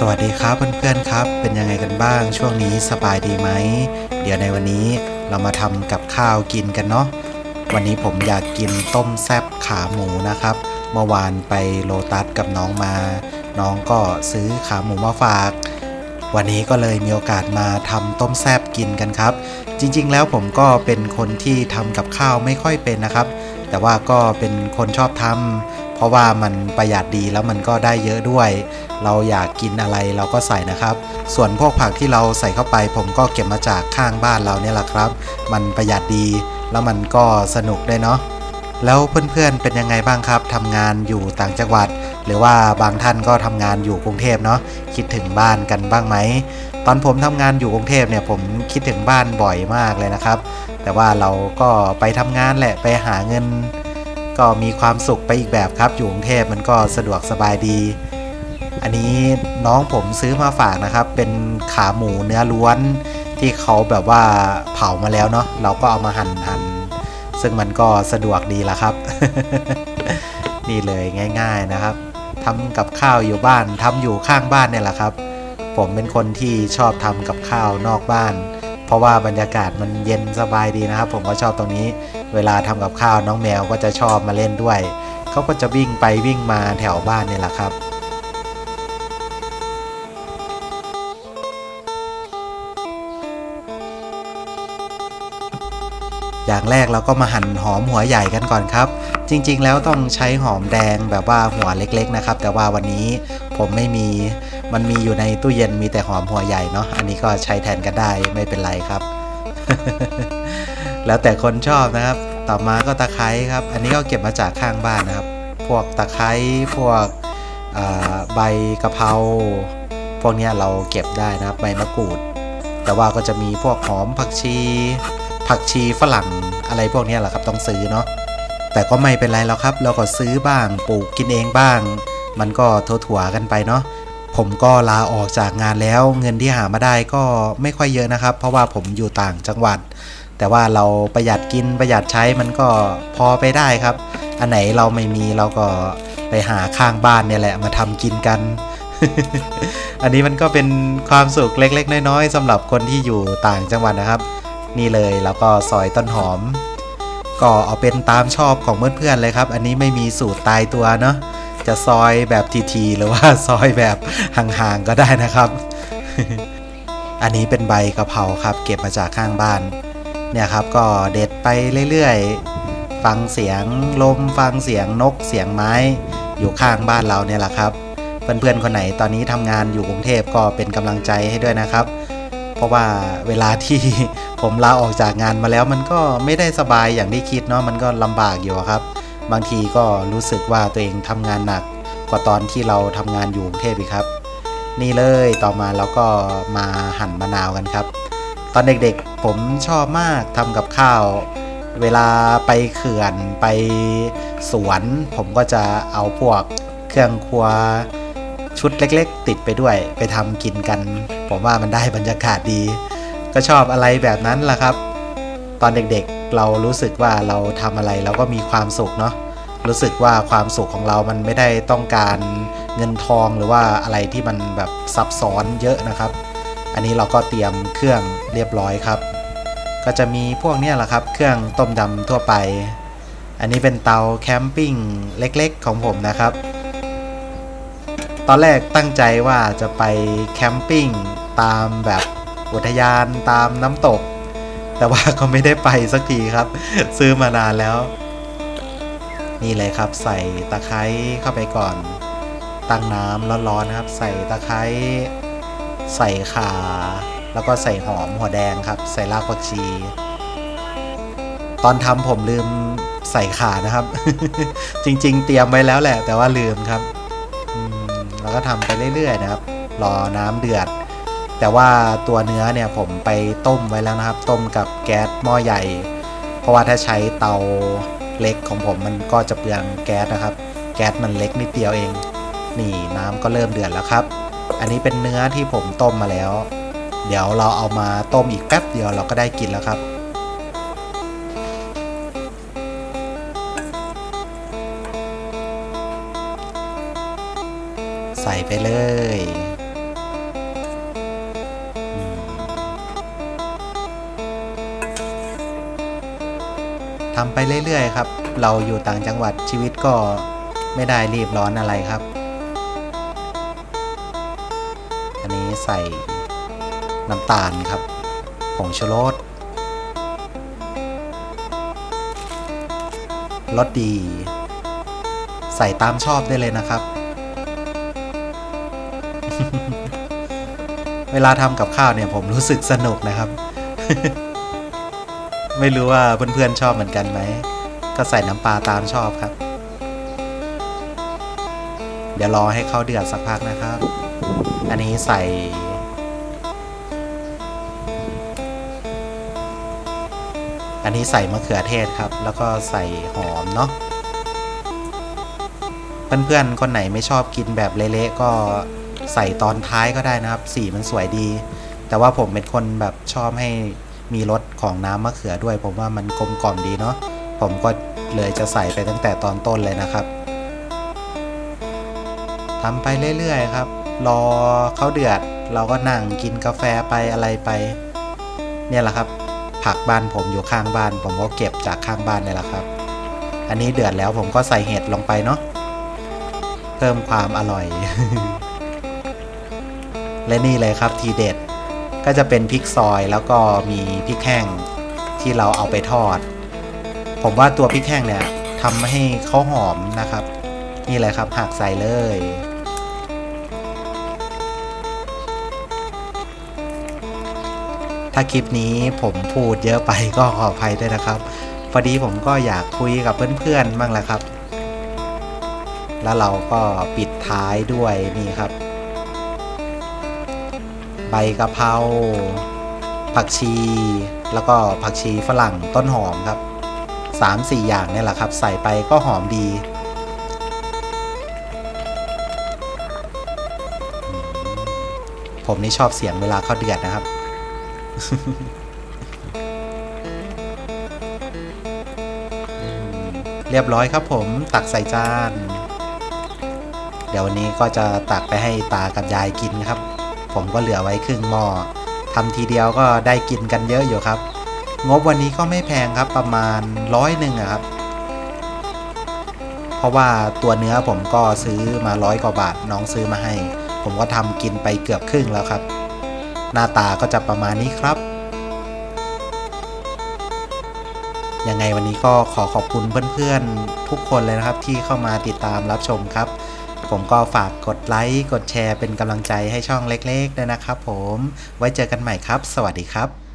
สวัสดีครับเพื่อนๆครับ เป็นยังไงกันบ้างช่วงนี้สบายดีไหม เดี๋ยวในวันนี้เรามาทำกับข้าวกินกันเนาะวันนี้ผมอยากกินต้มแซบขาหมูนะครับ เมื่อวานไปโลตัสกับน้องมา น้องก็ซื้อขาหมูมาฝาก วันนี้ก็เลยมีโอกาสมาทำต้มแซบกินกันครับ จริงๆแล้วผมก็เป็นคนที่ทำกับข้าวไม่ค่อยเป็นนะครับ แต่ว่าก็เป็นคนชอบทำ เพราะว่ามันประหยัดดีแล้วมันก็ได้เยอะด้วย เราอยากกินอะไรเราก็ใส่นะครับ ส่วนพวกผักที่เราใส่เข้าไป ผมก็เก็บมาจากข้างบ้านเราเนี่ยแหละครับ มันประหยัดดี แล้วมันก็สนุกด้วยเนาะแล้วเพื่อนๆเป็นยังไงบ้างครับทำงานอยู่ต่างจังหวัด หรือว่าบางท่านก็ทำงานอยู่กรุงเทพเนาะคิดถึงบ้านกันบ้างไหมตอนผมทำงานอยู่กรุงเทพเนี่ยผมคิดถึงบ้านบ่อยมากเลยนะครับ แต่ว่าเราก็ไปทำงานแหละไปหาเงิน ก็มีความสุขไปอีกแบบครับ อยู่กรุงเทพมันก็สะดวกสบายดี อันนี้น้องผมซื้อมาฝากนะครับ เป็นขาหมูเนื้อล้วนที่เขาแบบว่าเผามาแล้วเนาะเราก็เอามาหั่นหั่นซึ่งมันก็สะดวกดีละครับ นี่เลยง่าย ๆนะครับทำกับข้าวอยู่บ้านทำอยู่ข้างบ้านเนี่ยแหละครับ ผมเป็นคนที่ชอบทำกับข้าวนอกบ้าน เพราะว่าบรรยากาศมันเย็นสบายดีนะครับ ผมก็ชอบตรงนี้ เวลาทำกับข้าวน้องแมวก็จะชอบมาเล่นด้วย เขาก็จะวิ่งไปวิ่งมาแถวบ้านเนี่ยแหละครับอย่างแรกเราก็มาหั่นหอมหัวใหญ่กันก่อนครับ จริงๆ แล้วต้องใช้หอมแดงแบบว่าหัวเล็กๆนะครับ แต่ว่าวันนี้ผมไม่มีมันมีอยู่ในตู้เย็นมีแต่หอมหัวใหญ่เนาะอันนี้ก็ใช้แทนกันได้ไม่เป็นไรครับ แล้วแต่คนชอบนะครับ ต่อมาก็ตะไคร้ครับ อันนี้ก็เก็บมาจากข้างบ้านนะครับ พวกตะไคร้พวกใบกะเพราพวกนี้เราเก็บได้นะครับใบมะกรูด แต่ว่าก็จะมีพวกหอมผักชี ผักชีฝรั่งอะไรพวกนี้แหละครับต้องซื้อเนาะแต่ก็ไม่เป็นไรแล้วครับ เราก็ซื้อบ้างปลูกกินเองบ้าง มันก็ถั่วๆกันไปเนาะผมก็ลาออกจากงานแล้ว เงินที่หามาได้ก็ไม่ค่อยเยอะนะครับ เพราะว่าผมอยู่ต่างจังหวัด แต่ว่าเราประหยัดกินประหยัดใช้มันก็พอไปได้ครับ อันไหนเราไม่มีเราก็ไปหาข้างบ้านเนี่ยแหละมาทำกินกัน อันนี้มันก็เป็นความสุขเล็ก ๆ น้อยๆสำหรับคนที่อยู่ต่างจังหวัดนะครับ นี่เลยแล้วก็ซอยต้นหอม ก็เอาเป็นตามชอบของเพื่อนๆเลยครับ อันนี้ไม่มีสูตรตายตัวเนาะจะซอยแบบทีๆหรือว่าซอยแบบห่างๆก็ได้นะครับ อันนี้เป็นใบกะเพราครับ เก็บมาจากข้างบ้าน เนี่ยครับก็เด็ดไปเรื่อยๆ ฟังเสียงลมฟังเสียงนกเสียงไม้ อยู่ข้างบ้านเราเนี่ยแหละครับ เพื่อนๆคนไหนตอนนี้ทำงานอยู่กรุงเทพก็เป็นกำลังใจให้ด้วยนะครับ เพราะว่าเวลาที่ผมลาออกจากงานมาแล้วมันก็ไม่ได้สบายอย่างที่คิดเนาะมันก็ลำบากอยู่ครับ บางทีก็รู้สึกว่าตัวเองทำงานหนักกว่าตอนที่เราทำงานอยู่กรุงเทพอีกครับ นี่เลยต่อมาเราก็มาหั่นมะนาวกันครับ ตอนเด็กๆผมชอบมากทำกับข้าว เวลาไปเขื่อนไปสวน ผมก็จะเอาพวกเครื่องครัวชุดเล็กๆ ติดไปด้วยไปทำกินกัน ผมว่ามันได้บรรยากาศดี ก็ชอบอะไรแบบนั้นแหละครับ ตอนเด็กๆเรารู้สึกว่าเราทำอะไรเราก็มีความสุขเนาะรู้สึกว่าความสุขของเรามันไม่ได้ต้องการเงินทองหรือว่าอะไรที่มันแบบซับซ้อนเยอะนะครับ อันนี้เราก็เตรียมเครื่องเรียบร้อยครับ ก็จะมีพวกนี้แหละครับ เครื่องต้มยำทั่วไป อันนี้เป็นเตาแคมปิ้งเล็กๆของผมนะครับ ตอนแรกตั้งใจว่าจะไปแคมปิ้งตามแบบอุทยานตามน้ำตก แต่ว่าก็ไม่ได้ไปสักทีครับ ซื้อมานานแล้ว นี่เลยครับใส่ตะไคร้เข้าไปก่อน ตั้งน้ำร้อนๆนะครับ ใส่ตะไคร้ ใส่ขาแล้วก็ใส่หอมหัวแดงครับ ใส่รากผักชี ตอนทำผมลืมใส่ขานะครับ จริง ๆ เตรียมไว้แล้วแหละ แต่ว่าลืมครับแล้วก็ทำไปเรื่อย ๆ นะครับ รอน้ำเดือด แต่ว่าตัวเนื้อเนี่ยผมไปต้มไว้แล้วนะครับ ต้มกับแก๊สหม้อใหญ่ เพราะว่าถ้าใช้เตาเล็กของผมมันก็จะเปลืองแก๊สนะครับ แก๊สมันเล็กนิดเดียวเอง นี่น้ำก็เริ่มเดือดแล้วครับ อันนี้เป็นเนื้อที่ผมต้มมาแล้ว เดี๋ยวเราเอามาต้มอีกแป๊บเดียวเราก็ได้กินแล้วครับ ใส่ไปเลยทำไปเรื่อยๆครับ เราอยู่ต่างจังหวัดชีวิตก็ไม่ได้รีบร้อนอะไรครับ อันนี้ใส่น้ำตาลครับผงชูรสรสดี ใส่ตามชอบได้เลยนะครับ เวลาทำกับข้าวเนี่ยผมรู้สึกสนุกนะครับ ไม่รู้ว่าเพื่อนๆชอบเหมือนกันไหม ก็ใส่น้ำปลาตามชอบครับ เดี๋ยวรอให้เขาเดือดสักพักนะครับ อันนี้ใส่อันนี้ใส่มะเขือเทศครับ แล้วก็ใส่หอมเนาะ เพื่อนๆ คนไหนไม่ชอบกินแบบเละๆ ก็ใส่ตอนท้ายก็ได้นะครับ สีมันสวยดี แต่ว่าผมเป็นคนแบบชอบให้มีรสของน้ำมะเขือด้วย ผมว่ามันกลมกล่อมดีเนาะ ผมก็เลยจะใส่ไปตั้งแต่ตอนต้นเลยนะครับ ทำไปเรื่อยๆครับ รอเขาเดือด เราก็นั่งกินกาแฟไปอะไรไป เนี่ยแหละครับ ผักบ้านผมอยู่ข้างบ้าน ผมก็เก็บจากข้างบ้านเนี่ยแหละครับ อันนี้เดือดแล้วผมก็ใส่เห็ดลงไปเนาะเพิ่มความอร่อย และนี่เลยครับทีเด็ดก็จะเป็นพริกซอยแล้วก็มีพริกแห้งที่เราเอาไปทอด ผมว่าตัวพริกแห้งเนี่ยทำให้เขาหอมนะครับ นี่เลยครับหักใส่เลย ถ้าคลิปนี้ผมพูดเยอะไปก็ขออภัยด้วยนะครับ พอดีผมก็อยากคุยกับเพื่อนๆบ้างแหละครับ แล้วเราก็ปิดท้ายด้วยนี่ครับ ใบกะเพราผักชี แล้วก็ผักชีฝรั่งต้นหอมครับ 3-4 อย่างเนี่ยแหละครับ ใส่ไปก็หอมดีผมนี่ชอบเสียงเวลาเขาเดือดนะครับ เรียบร้อยครับผมตักใส่จาน เดี๋ยววันนี้ก็จะตักไปให้ตากับยายกินครับ ผมก็เหลือไว้ครึ่งหม้อทำทีเดียวก็ได้กินกันเยอะอยู่ครับ งบวันนี้ก็ไม่แพงครับประมาณร้อยหนึ่งครับ เพราะว่าตัวเนื้อผมก็ซื้อมาร้อยกว่าบาทน้องซื้อมาให้ ผมก็ทำกินไปเกือบครึ่งแล้วครับ หน้าตาก็จะประมาณนี้ครับ ยังไงวันนี้ก็ขอขอบคุณเพื่อนๆ ทุกคนเลยนะครับ ที่เข้ามาติดตามรับชมครับ ผมก็ฝากกดไลค์ กดแชร์เป็นกำลังใจให้ช่องเล็กๆด้วยนะครับผม ไว้เจอกันใหม่ครับ สวัสดีครับ